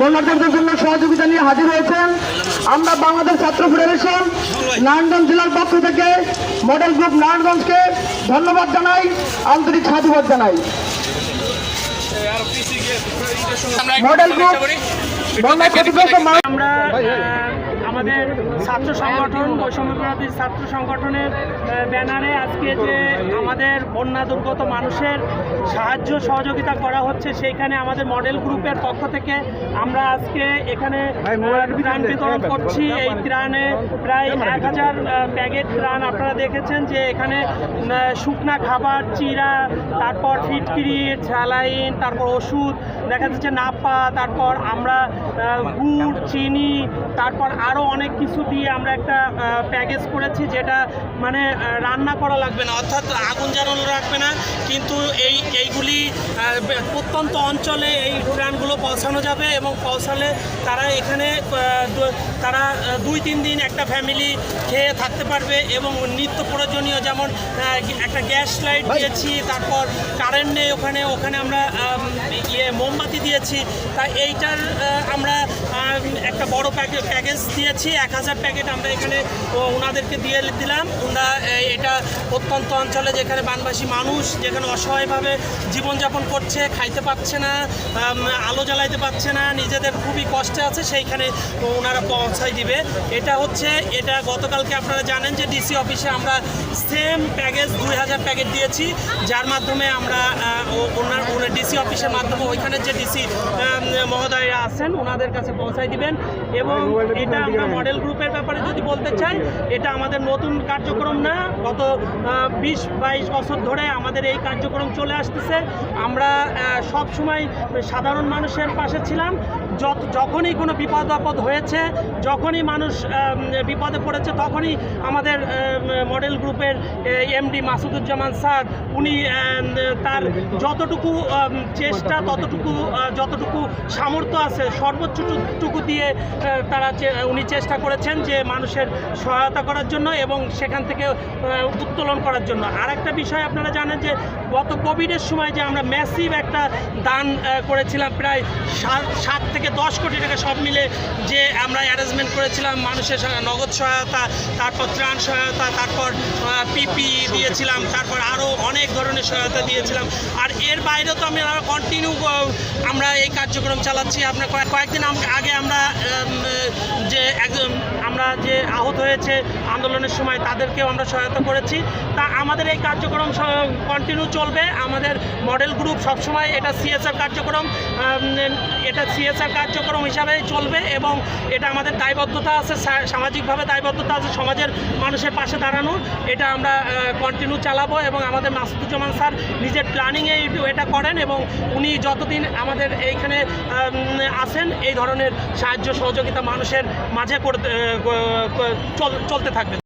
বন্যার্থীদের জন্য সহযোগিতা নিয়ে হাজির হয়েছেন আমরা বাংলাদেশ ছাত্র ফেডারেশন, নারায়ণগঞ্জ জেলার পক্ষ থেকে মডেল গ্রুপ নারায়ণগঞ্জকে ধন্যবাদ জানাই, আন্তরিক সাধুবাদ জানাই। মডেল গ্রুপ আমরা আমাদের ছাত্র সংগঠন বৈষম্যবিরোধী ছাত্র সংগঠনের ব্যানারে আজকে যে আমাদের বন্যা দুর্গত মানুষের সাহায্য সহযোগিতা করা হচ্ছে সেইখানে আমাদের মডেল গ্রুপের পক্ষ থেকে আমরা আজকে এখানে ত্রাণ বিতরণ করছি। এই ত্রাণে প্রায় এক হাজার প্যাকেট ত্রাণ আপনারা দেখেছেন যে এখানে শুকনা খাবার চিরা তারপর ফিটকিরি স্যালাইন তারপর ওষুধ দেখা যাচ্ছে নাপা তারপর আমরা গুড় চিনি তারপর আরও অনেক কিছু দিয়ে আমরা একটা প্যাকেজ করেছি যেটা মানে রান্না করা লাগবে না। অর্থাৎ আগুন জ্বালানো রাখবে না, কিন্তু এই, এইগুলি প্রত্যন্ত অঞ্চলে এই ত্রাণগুলো পৌঁছানো যাবে এবং পৌঁছালে তারা এখানে তারা দুই তিন দিন একটা ফ্যামিলি খেয়ে থাকতে পারবে এবং নিত্য প্রয়োজনীয় যেমন একটা গ্যাস লাইট দিয়েছি, তারপর কারেন্ট নেই ওখানে ওখানে আমরা ইয়ে মোমবাতি দিয়েছি। তা এইটার আমরা একটা বড় প্যাকেজ প্যাকেজ দিয়েছি, এক হাজার প্যাকেট আমরা এখানে ওনাদেরকে দিয়ে দিলাম। ওনারা এটা প্রত্যন্ত অঞ্চলে যেখানে বানবাসী মানুষ, যেখানে অসহায়ভাবে জীবনযাপন করছে, খাইতে পাচ্ছে না আলো জ্বালাইতে পারছে না, নিজেদের খুবই কষ্টে আছে, সেইখানে ওনারা পৌঁছাই দিবে। এটা হচ্ছে, এটা গতকালকে আপনারা জানেন যে ডিসি অফিসে আমরা সেম প্যাকেজ, দুই হাজার প্যাকেট দিয়েছি, যার মাধ্যমে আমরা ওনার ডিসি অফিসের মাধ্যমে ওইখানে যে ডিসি মহোদয়রা আছেন, ওনাদের কাছে পৌঁছাই দিবেন। এবং এটা আমরা মডেল গ্রুপের ব্যাপারে যদি বলতে চাই, এটা আমাদের নতুন কার্যক্রম না। গত বিশ বাইশ বছর ধরে আমাদের এই কার্যক্রম চলে আসতেছে। আমরা সব সময় সাধারণ মানুষের পাশে ছিলাম। যত, যখনই কোনো বিপদ আপদ হয়েছে, যখনই মানুষ বিপদে পড়েছে, তখনই আমাদের মডেল গ্রুপের এমডি মাসুদুজ্জামান স্যার, উনি তার যতটুকু চেষ্টা, ততটুকু যতটুকু সামর্থ্য আছে, সর্বোচ্চটুকু দিয়ে তারা উনি চেষ্টা করেছেন যে মানুষের সহায়তা করার জন্য এবং সেখান থেকে উত্তোলন করার জন্য। আর একটা বিষয় আপনারা জানেন যে গত কোভিডের সময় যে আমরা ম্যাসিভ একটা দান করেছিলাম, প্রায় সাত থেকে দশ কোটি টাকা সব মিলে যে আমরা অ্যারেঞ্জমেন্ট করেছিলাম, মানুষের নগদ সহায়তা, তারপর ত্রাণ সহায়তা, তারপর পিপি দিয়েছিলাম, তারপর আরও অনেক ধরনের সহায়তা দিয়েছিলাম। আর এর বাইরে তো আমি কন্টিনিউ আমরা এই কার্যক্রম চালাচ্ছি। আপনার কয়েক- কয়েকদিন আগে আমরা যে একজন আমরা যে আহত হয়েছে আন্দোলনের সময় তাদেরকেও আমরা সহায়তা করেছি। তা আমাদের এই কার্যক্রম কন্টিনিউ চলবে। আমাদের মডেল গ্রুপ সবসময় এটা সিএসআর কার্যক্রম এটা সিএসআর কার্যক্রম হিসাবে চলবে এবং এটা আমাদের দায়বদ্ধতা আছে সামাজিকভাবে দায়বদ্ধতা আছে, সমাজের মানুষের পাশে দাঁড়ানোর এটা আমরা কন্টিনিউ চালাবো এবং আমাদের মাসুদুজ্জামান স্যার নিজের প্ল্যানিংয়ে এটা করেন এবং উনি যতদিন আমাদের এইখানে আসেন এই ধরনের সাহায্য সহযোগিতা মানুষের মাঝে চলতে থাকবে।